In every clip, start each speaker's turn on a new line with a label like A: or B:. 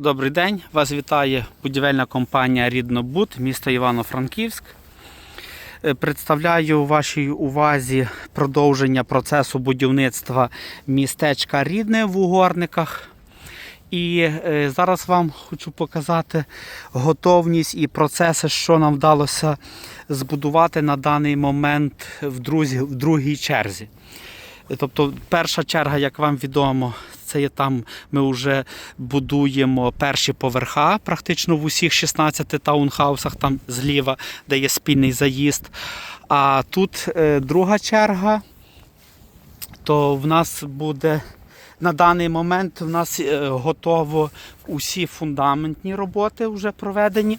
A: Добрий день, вас вітає будівельна компанія Ріднобуд, місто Івано-Франківськ. Е, Представляю вашій увазі продовження процесу будівництва містечка Рідне в Угорниках. І е, зараз вам хочу показати готовність і процеси, що нам вдалося збудувати на даний момент в другій черзі. Тобто, перша черга, як вам відомо, це є там ми вже будуємо перші поверха, практично в усіх 16 таунхаусах, там зліва, де є спільний заїзд. А тут е, друга черга, то в нас буде на даний момент в нас е, готово усі фундаментні роботи вже проведені.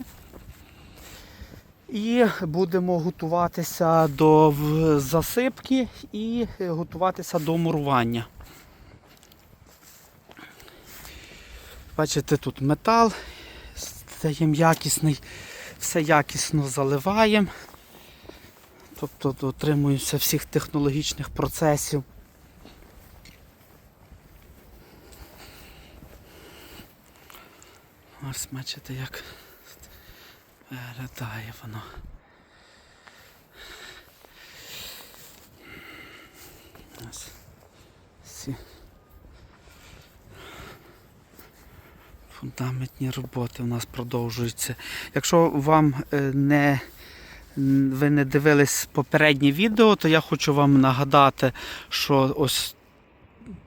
A: І будемо готуватися до засипки і готуватися до мурування. Бачите, тут метал, стаємо якісний, все якісно заливаємо. Тобто дотримуємося всіх технологічних процесів. Ось бачите, як виглядає воно. Фундаментні роботи у нас продовжуються. Якщо вам е, не ви не дивились попереднє відео, то я хочу вам нагадати, що ось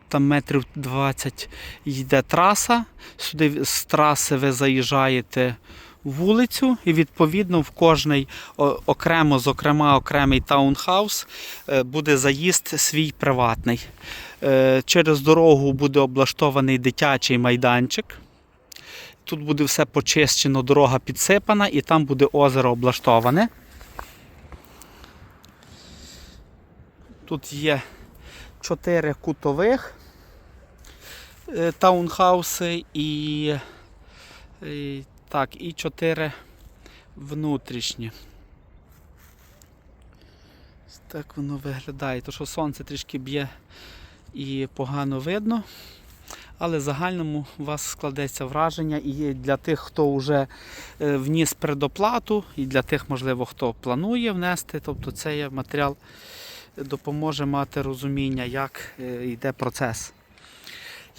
A: там метрів 20 йде траса. Сюди з траси ви заїжджаєте вулицю, і відповідно в кожний окремо, зокрема, окремий таунхаус е, буде заїзд свій приватний. Е, Через дорогу буде облаштований дитячий майданчик. Тут буде все почищено, дорога підсипана, і там буде озеро облаштоване. Тут є чотири кутових е, таунхауси і, і, так, і чотири внутрішні. Ось Так воно виглядає. То що сонце трішки б'є і погано видно. Але в загальному у вас складеться враження і для тих, хто вже е, вніс предоплату, і для тих, можливо, хто планує внести, тобто цей матеріал допоможе мати розуміння, як е, йде процес.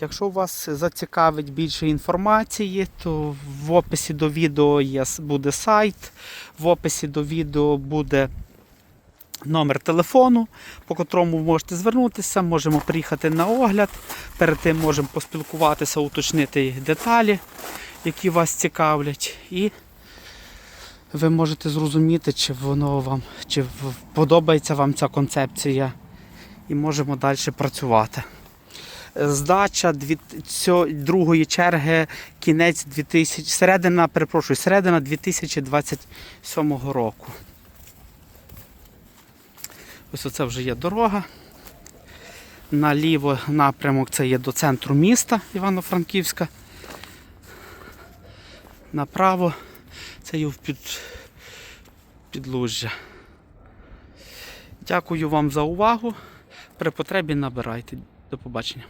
A: Якщо вас зацікавить більше інформації, то в описі до відео є, буде сайт, в описі до відео буде номер телефону, по котрому можете звернутися, можемо приїхати на огляд. Перед тим можемо поспілкуватися, уточнити деталі, які вас цікавлять. І ви можете зрозуміти, чи воно вам, чи подобається вам ця концепція, і можемо далі працювати. Здача другої черги, кінець 2000, середина, перепрошую, середина 2027 року. Ось оце вже є дорога. Наліво напрямок це є до центру міста Івано-Франківська. Направо це є в під, підлужжя. Дякую вам за увагу. При потребі набирайте. До побачення.